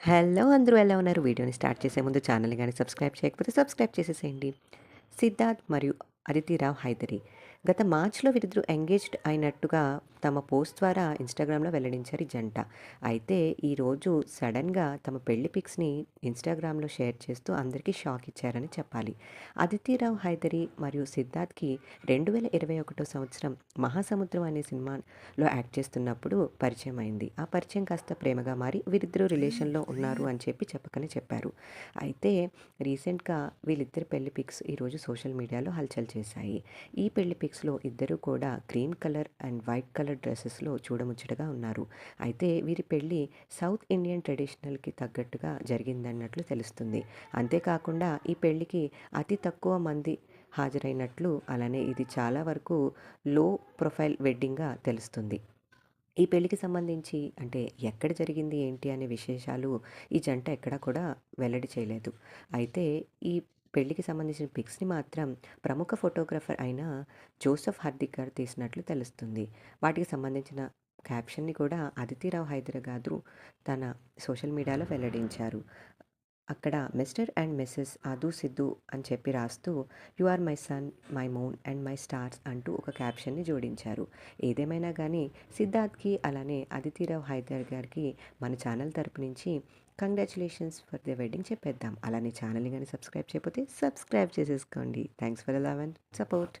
Hello అందరూ ఎలా ఉన్నారు? వీడియోని స్టార్ట్ చేసే ముందు ఛానల్ కానీ సబ్స్క్రైబ్ చేయకపోతే సబ్స్క్రైబ్ చేసేసేయండి. సిద్ధార్థ్ మరియు అదితిరావ్ హైదరి గత మార్చిలో వీరిద్దరూ ఎంగేజ్డ్ అయినట్టుగా తమ పోస్ట్ ద్వారా ఇన్‌స్టాగ్రామ్‌లో వెల్లడించారు ఈ జంట. అయితే ఈరోజు సడన్గా తమ పెళ్ళి పిక్స్‌ని ఇన్‌స్టాగ్రామ్‌లో షేర్ చేస్తూ అందరికీ షాక్ ఇచ్చారని చెప్పాలి. అదితిరావ్ హైదరి మరియు సిద్ధార్థ్‌కి 2021 సంవత్సరం 'మహాసముద్రం' అనే సినిమాలో యాక్ట్ చేస్తున్నప్పుడు పరిచయం అయింది. ఆ పరిచయం కాస్త ప్రేమగా మారి వీరిద్దరూ రిలేషన్‌లో ఉన్నారు అని చెప్పి చెప్పకనే చెప్పారు. అయితే రీసెంట్‌గా వీళ్ళిద్దరి పెళ్ళి పిక్స్ ఈరోజు సోషల్ మీడియాలో హల్చల్ చేశాయి. ఈ పెళ్ళి పిక్స్‌లో ఇద్దరూ కూడా cream colour and white colour డ్రెస్సెస్లో చూడముచ్చటగా ఉన్నారు. అయితే వీరి పెళ్ళి సౌత్ ఇండియన్ ట్రెడిషనల్‌కి తగ్గట్టుగా జరిగిందన్నట్లు తెలుస్తుంది. అంతేకాకుండా ఈ పెళ్ళికి అతి తక్కువ మంది హాజరైనట్లు అలానే ఇది చాలా వరకు లో ప్రొఫైల్ వెడ్డింగ్‌గా తెలుస్తుంది. ఈ పెళ్ళికి సంబంధించి అంటే ఎక్కడ జరిగింది ఏంటి అనే విశేషాలు ఈ జంట ఎక్కడా కూడా వెల్లడి చేయలేదు. అయితే ఈ పెళ్ళికి సంబంధించిన పిక్స్‌ని మాత్రం ప్రముఖ ఫోటోగ్రాఫర్ అయిన జోసఫ్ హార్దిక్ గారు తీసినట్లు తెలుస్తుంది. వాటికి సంబంధించిన క్యాప్షన్‌ని కూడా అదితిరావు హైదరాబాదు గారు తన సోషల్ మీడియాలో వెల్లడించారు. అక్కడ mister and Mrs Aadu Siddu అని చెప్పి రాస్తూ 'you are my son, my moon and my stars' అంటూ ఒక క్యాప్షన్‌ని జోడించారు. ఏదేమైనా కానీ సిద్ధార్థ్‌కి అలానే అదితిరావు హైదర్ గారికి మన ఛానల్ తరపు నుంచి కంగ్రాచులేషన్స్ ఫర్ ద వెడ్డింగ్ చెప్పేద్దాం. అలానే ఛానల్‌ని కానీ సబ్స్క్రైబ్ చేయకపోతే సబ్స్క్రైబ్ చేసేసుకోండి. Thanks for the love and support.